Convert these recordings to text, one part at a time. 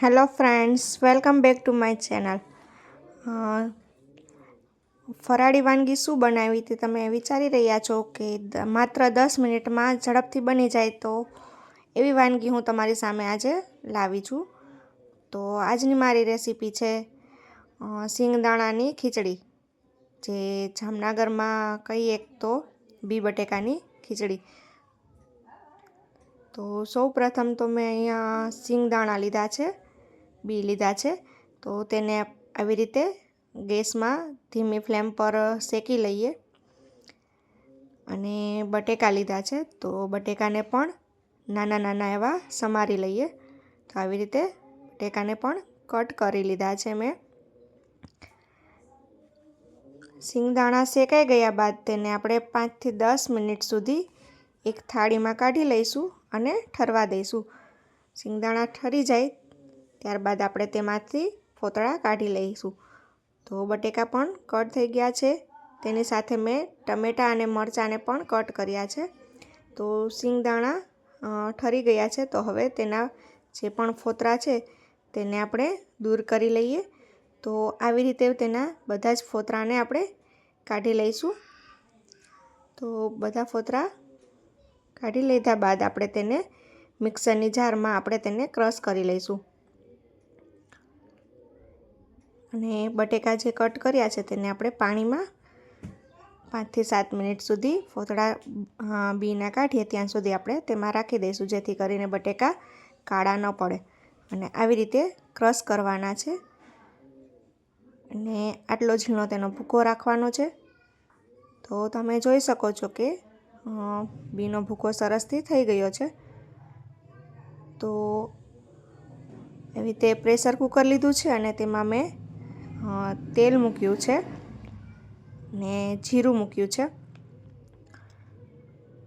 Hello friends welcome back to my channel ફરાળી વાનગી શું બનાવી તે તમે વિચારી રહ્યા છો કે માત્ર દસ મિનિટમાં ઝડપથી બની જાય તો એવી વાનગી હું તમારી સામે આજે લાવી છું. તો આજની મારી રેસીપી છે સિંગદાણાની ખીચડી, જે જામનગરમાં કહીએ તો બી બટેકાની ખીચડી. તો સૌ પ્રથમ તો મેં અહીંયા સિંગદાણા લીધા છે. બી લીધા છે. તો તેને આવી રીતે ગેસમાં ધીમી ફ્લેમ પર શેકી લઈએ. અને બટેકા લીધા છે. તો બટેકાને પણ નાના નાના એવા સમારી લઈએ. તો આવી રીતે બટેકાને પણ કટ કરી લીધા છે મેં. સિંગદાણા શેકાઈ ગયા બાદ તેને આપણે પાંચથી દસ મિનિટ સુધી એક થાળીમાં કાઢી લઈશું અને ઠરવા દઈશું. સિંગદાણા ઠરી જાય ત્યારબાદ આપણે તેમાંથી ફોતળા કાઢી લઈશું. તો બટેકા પણ કટ થઈ ગયા છે. તેની સાથે મેં ટમેટાં અને મરચાંને પણ કટ કર્યા છે. તો સિંગદાણા ઠરી ગયા છે. તો હવે તેના જે પણ ફોતરા છે તેને આપણે દૂર કરી લઈએ. તો આવી રીતે તેના બધા જ ફોતરાને આપણે કાઢી લઈશું. તો બધા ફોતરા કાઢી લીધા બાદ આપણે તેને મિક્સરની જારમાં આપણે તેને ક્રશ કરી લઈશું. અને બટેકા જે કટ કર્યા છે તેને આપણે પાણીમાં પાંચથી સાત મિનિટ સુધી ફોતળા બીના કાઢીએ ત્યાં સુધી આપણે તેમાં રાખી દઈશું, જેથી કરીને બટેકા કાળા ન પડે. અને આવી રીતે ક્રશ કરવાના છે. અને આટલો ઝીણો તેનો ભૂકો રાખવાનો છે. તો તમે જોઈ શકો છો કે બીનો ભૂકો સરસથી થઈ ગયો છે. તો એવી રીતે પ્રેશર કુકર લીધું છે અને તેમાં મેં તેલ મૂક્યું છે ને જીરું મૂક્યું છે.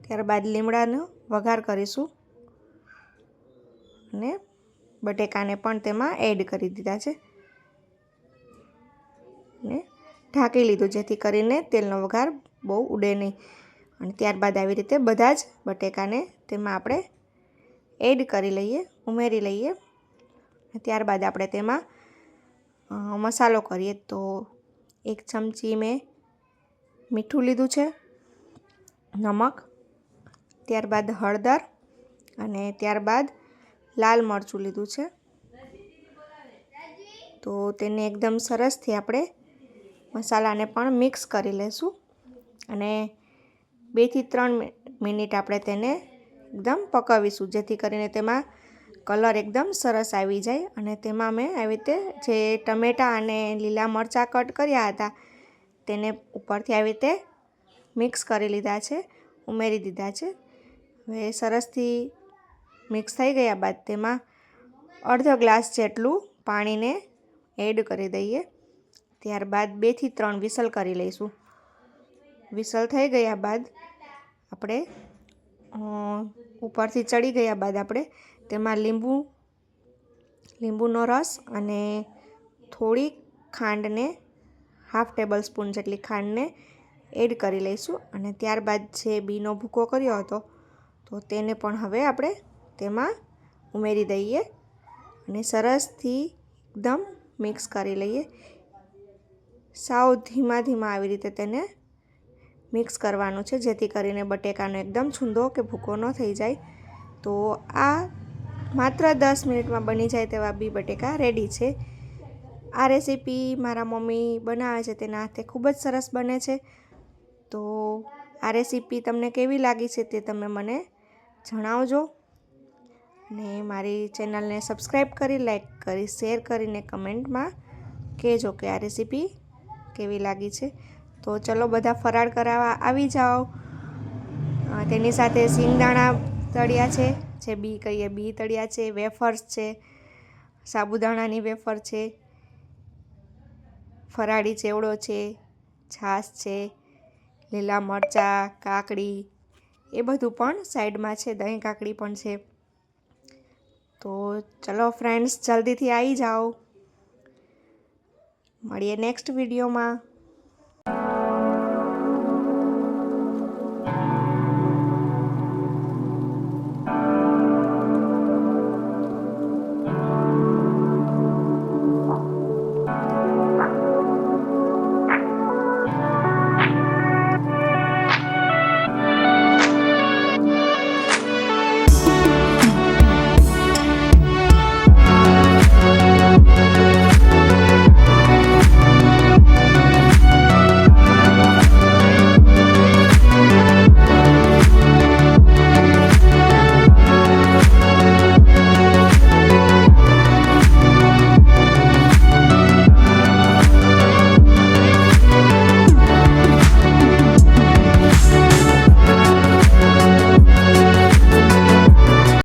ત્યારબાદ લીમડાનો વઘાર કરીશું અને બટેકાને પણ તેમાં એડ કરી દીધા છે. ને ઢાંકી લીધું જેથી કરીને તેલનો વઘાર બહુ ઉડે નહીં. અને ત્યારબાદ આવી રીતે બધા જ બટેકાને તેમાં આપણે એડ કરી લઈએ, ઉમેરી લઈએ. ત્યારબાદ આપણે તેમાં મસાલો કરીએ તો એક ચમચી મેં મીઠું લીધું છે, નમક, ત્યારબાદ હળદર અને ત્યારબાદ લાલ મરચું લીધું છે. તો તેને એકદમ સરસથી આપણે મસાલાને પણ મિક્સ કરી લઈશું અને બેથી ત્રણ મિનિટ આપણે તેને એકદમ પકાવીશું. જેથી કરીને તેમાં કલર એકદમ સરસ આવી જાય અને તેમાં મેં આવી રીતે જે ટમેટાં અને લીલા મરચાં કટ કર્યા હતા તેને ઉપરથી આવી રીતે મિક્સ કરી લીધા છે, ઉમેરી દીધા છે. હવે સરસથી મિક્સ થઈ ગયા બાદ તેમાં અડધો ગ્લાસ જેટલું પાણીને એડ કરી દઈએ. ત્યારબાદ બેથી ત્રણ વિસલ કરી લઈશું. વિસલ થઈ ગયા બાદ આપણે ઉપરથી ચડી ગયા બાદ આપણે તેમાં લીંબુ, લીંબુનો રસ અને થોડી ખાંડને, હાફ ટેબલ સ્પૂન જેટલી ખાંડને એડ કરી લઈશું. અને ત્યારબાદ જે બીનો ભૂકો કર્યો હતો, તો તેને પણ હવે આપણે તેમાં ઉમેરી દઈએ અને સરસથી એકદમ મિક્સ કરી લઈએ. સાવ ધીમા ધીમા આવી રીતે તેને મિક્સ કરવાનું છે, જેથી કરીને બટેકાનો એકદમ છૂંદો કે ભૂકો ન થઈ જાય. તો આ માત્ર દસ મિનિટમાં બની જાય તેવા બી બટેકા રેડી છે. આ રેસીપી મારા મમ્મી બનાવે છે, તેના હાથે ખૂબ જ સરસ બને છે. તો આ રેસીપી તમને કેવી લાગી છે તે તમે મને જણાવજો. ને મારી ચેનલને સબસ્ક્રાઈબ કરી લાઈક કરી શેર કરીને કમેન્ટમાં કહેજો કે આ રેસીપી કેવી લાગી છે. તો ચલો બધા ફરાળ કરાવવા આવી જાઓ. તેની સાથે સિંગદાણા તળ્યા છે. જે બી કહીએ, બી તળિયા છે, વેફર્સ છે, સાબુદાણાની વેફર છે, ફરાળી ચેવડો છે, છાશ છે, લીલા મરચાં, કાકડી, એ બધું પણ સાઈડમાં છે, દહીં કાકડી પણ છે. તો ચલો ફ્રેન્ડ્સ, જલ્દીથી આવી જાઓ. મળીએ નેક્સ્ટ વિડીયોમાં.